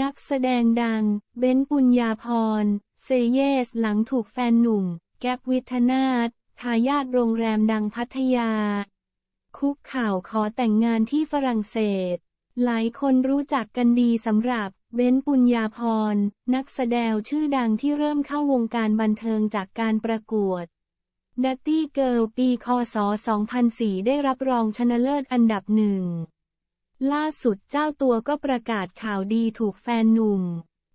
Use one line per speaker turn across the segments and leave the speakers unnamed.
นักแสดงดัง เบนซ์ปุญญาพร เซเยสหลังถูกแฟนหนุ่ม แก๊ปวิทนาถทายาทโรงแรมดังพัทยา คุกข่าวขอแต่งงานที่ฝรั่งเศส หลายคนรู้จักกันดีสำหรับเบนซ์ปุญญาพร นักแสดงชื่อดังที่เริ่มเข้าวงการบันเทิงจากการประกวดดัตตี้เกิลปีคศ 2004 ได้รับรองชนะเลิศอันดับหนึ่ง ล่าสุดเจ้าตัวก็ประกาศข่าวดีถูกแฟนหนุ่ม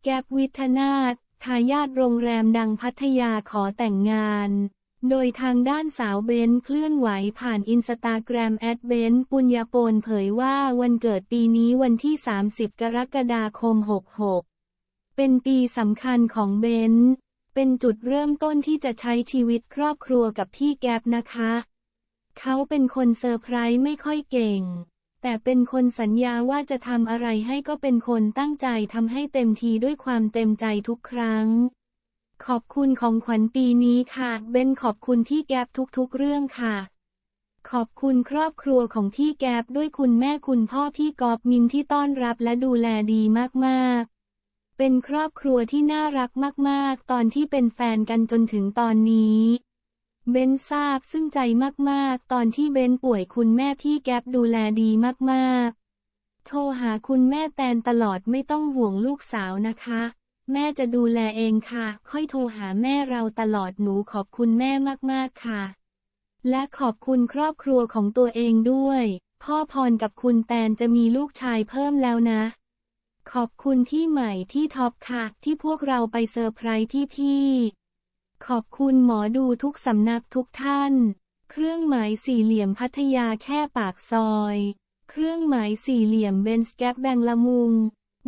แก๊ปวิทนาถทายาทโรงแรมดังพัทยาขอแต่งงาน โดยทางด้านสาวเบนเคลื่อนไหวผ่านอินสตาแกรมแอดเบนปุญญาโปนเผยว่าวันเกิดปีนี้วันที่ 30 กรกฎาคม 66 เป็นปีสำคัญของเบนเป็นจุดเริ่มต้นที่จะใช้ชีวิตครอบครัวกับพี่แก๊ปนะคะ เขาเป็นคนเซอร์ไพรส์ไม่ค่อยเก่ง แต่เป็นคนสัญญาว่าจะทำอะไรให้ก็เป็นคนตั้งใจทำให้เต็มทีด้วยความเต็มใจทุกครั้ง ขอบคุณของขวัญปีนี้ค่ะ เบนขอบคุณพี่แก๊ปทุกๆเรื่องค่ะ ขอบคุณครอบครัวของพี่แก๊ปด้วยคุณแม่คุณพ่อพี่กอบมินที่ต้อนรับและดูแลดีมากๆเป็นครอบครัวที่น่ารักมาก ๆ ตอนที่เป็นแฟนกันจนถึงตอนนี้ เบนทราบซึ่งใจมากๆ ตอนที่เบนป่วยคุณแม่พี่แก๊ปดูแลดีมากๆ โทรหาคุณแม่แตนตลอดไม่ต้องห่วงลูกสาวนะคะ แม่จะดูแลเองค่ะ ค่อยโทรหาแม่เราตลอดหนูขอบคุณแม่มากๆค่ะ และขอบคุณครอบครัวของตัวเองด้วย พ่อพรกับคุณแตนจะมีลูกชายเพิ่มแล้วนะ ขอบคุณที่ใหม่ที่ท็อปค่ะ ที่พวกเราไปเซอร์ไพรส์ที่พี่ ขอบคุณหมอดูทุกสำนักทุกท่าน เครื่องหมายสี่เหลี่ยมพัทยาแค่ปากซอย เครื่องหมายสี่เหลี่ยมเบนสแกปแบงละมุง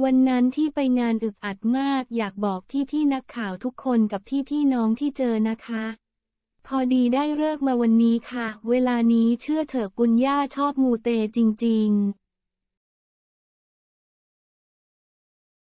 วันนั้นที่ไปงานอึกอัดมาก อยากบอกพี่ๆนักข่าวทุกคนกับพี่ๆน้องที่เจอนะคะ พอดีได้เลิกมาวันนี้ค่ะ เวลานี้เชื่อเถอะปุญญาชอบมูเตจริง ๆ